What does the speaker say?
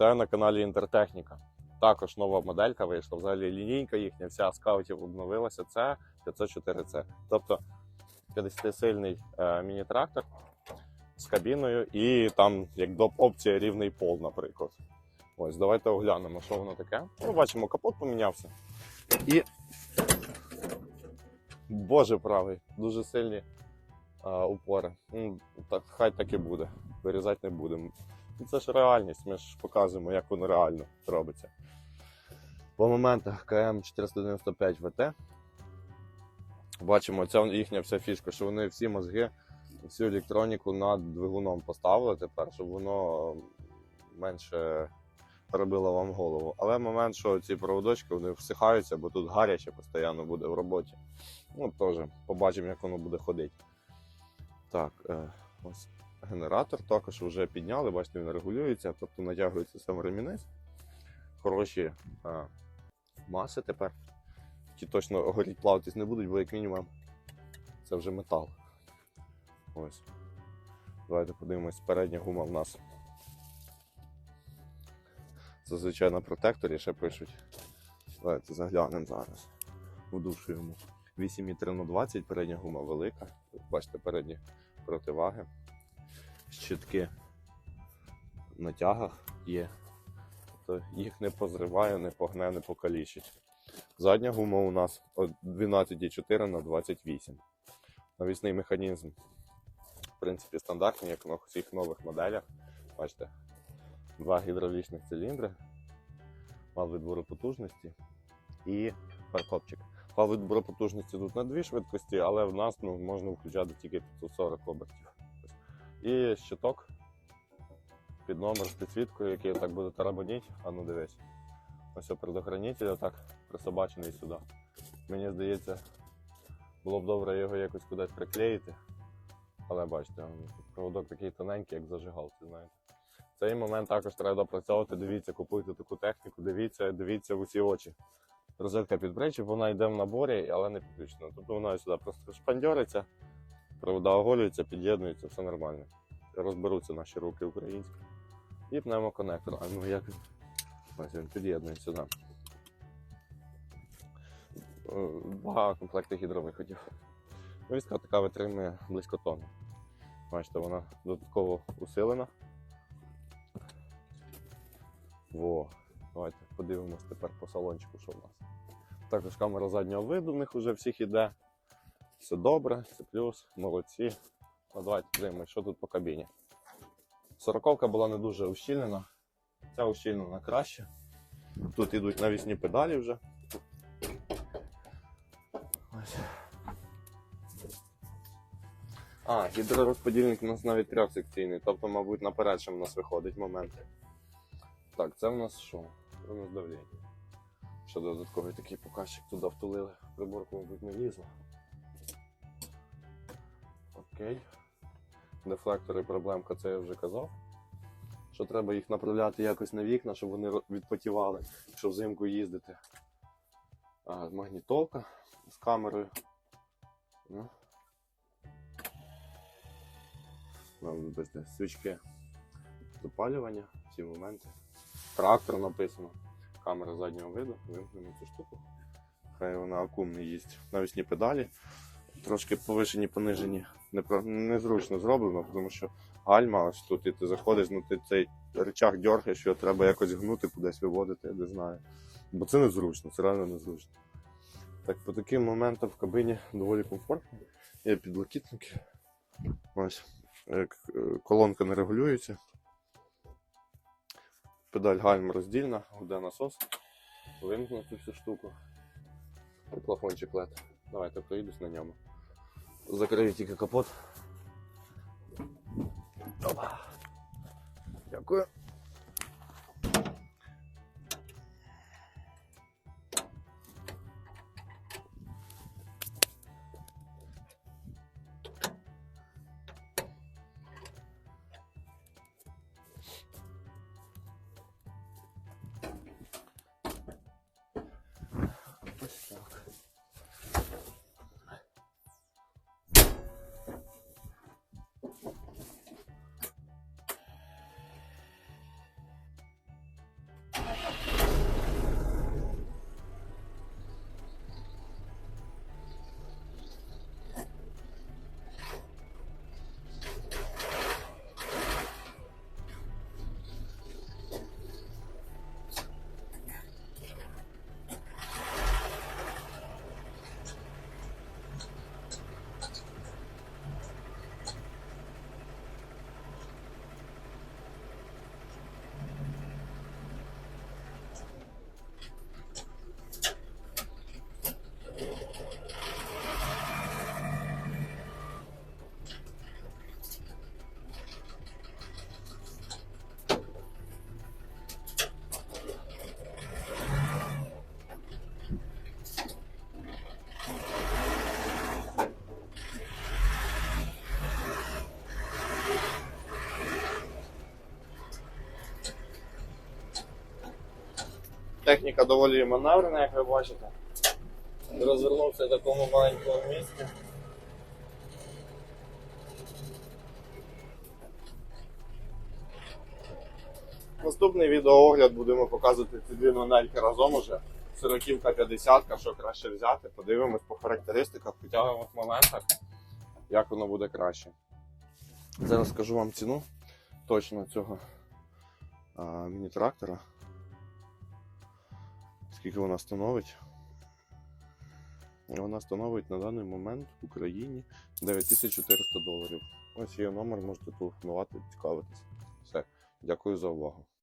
Вітаю на каналі Інтертехніка. Також нова моделька вийшла. Взагалі лінійка їхня, вся скаутів обновилася. Це 504C. Тобто 50-сильний е, міні-трактор з кабіною і там як доп опція рівний пол, наприклад. Ось, давайте оглянемо, що воно таке. Ну, бачимо, капот помінявся. І. Боже правий, дуже сильні а, упори. Так, хай так і буде. Вирізати не будемо. Ну, Це ж реальність, ми ж показуємо, як воно реально робиться. По моментах КМ 495 ВТ. Бачимо, це їхня вся фішка, що вони всі мозги, всю електроніку над двигуном поставили тепер, щоб воно менше робило вам голову. Але момент, що ці проводочки вони всихаються, бо тут гаряче постійно буде в роботі. Ну, теж побачимо, як воно буде ходити. Так, е, ось генератор також вже підняли, бачите, він регулюється, тобто натягується сам ремінець. Хороші а, маси тепер. Ті точно горіть плавитись не будуть, бо як мінімум це вже метал. Ось. Давайте подивимось, передня гума в нас. Зазвичай на протекторі ще пишуть. Давайте заглянемо зараз. Вдушуємо. 8,3 на 20, передня гума велика. Бачите, передні противаги щитки на тягах є. Тобто їх не позриває, не погне, не покалічить. Задня гума у нас 12,4 на 28. Навісний механізм, в принципі, стандартний, як на всіх нових моделях. Бачите, два гідравлічних циліндри, вал відбору потужності і паркопчик. Вал відбору потужності тут на дві швидкості, але в нас ну, можна включати тільки 540 обертів. І щиток під номер з підсвіткою, який так буде тарабаніть. А ну дивись. Ось предохранитель так присобачений сюди. Мені здається, було б добре його якось кудись приклеїти. Але бачите, проводок такий тоненький, як зажигалці, знаєте. Цей момент також треба допрацьовувати. Дивіться, купуйте таку техніку, дивіться, дивіться в усі очі. Розетка під причіп, вона йде в наборі, але не підключена. Тобто вона сюди просто шпандьориться, провода оголюються, під'єднуються, все нормально. Розберуться наші руки українські. І пневмоконектор. А ну як? Ось він під'єднується сюди. Е, Два комплекти гідровиходів. Вістка така витримує близько тонни. Бачите, вона додатково усилена. Во. Давайте подивимось тепер по салончику, що в нас. Також камера заднього виду в них вже всіх іде. Все добре, це плюс, молодці. Ну, давайте подивимось, що тут по кабіні. Сороковка була не дуже ущільнена. Ця ущільнена краще. Тут йдуть навісні педалі вже. А, гідророзподільник у нас навіть трьохсекційний, тобто, мабуть, наперед ще в нас виходить момент. Так, це в нас що? В давлення. Ще додатковий такий показчик туди втулили. Приборку, мабуть, не лізла. Окей. Дефлектори проблемка, це я вже казав. Що треба їх направляти якось на вікна, щоб вони відпотівали, якщо взимку їздити. А, магнітолка з камерою. Ну. Нам вибачте, свічки запалювання, всі моменти. Трактор написано. Камера заднього виду, вимкнемо цю штуку. Хай вона акум не їсть. Навісні педалі. Трошки повишені, понижені. Незручно зроблено, тому що гальма ось тут, і ти заходиш, ну ти цей речах дергаєш, його треба якось гнути, кудись виводити, я не знаю. Бо це незручно, це реально незручно. Так, по таким моментам в кабині доволі комфортно. Є підлокітники. Ось. Е, Колонка не регулюється. Педаль гальм роздільна, гуде насос. Вимкнути всю штуку. І плафончик LED. Давайте проїдусь на ньому. Закрию тільки капот. Опа. Дякую. Техніка доволі маневрена, як ви бачите. Розвернувся в такому маленькому місці. Наступний відеоогляд будемо показувати ці дві монельки разом уже. Сороківка 50, що краще взяти. Подивимось по характеристиках, по тягових моментах, як воно буде краще. Зараз скажу вам ціну точно цього міні-трактора. Скільки вона становить? Вона становить на даний момент в Україні 9400 доларів. Ось є номер, можете телефонувати, цікавитись. Все. Дякую за увагу.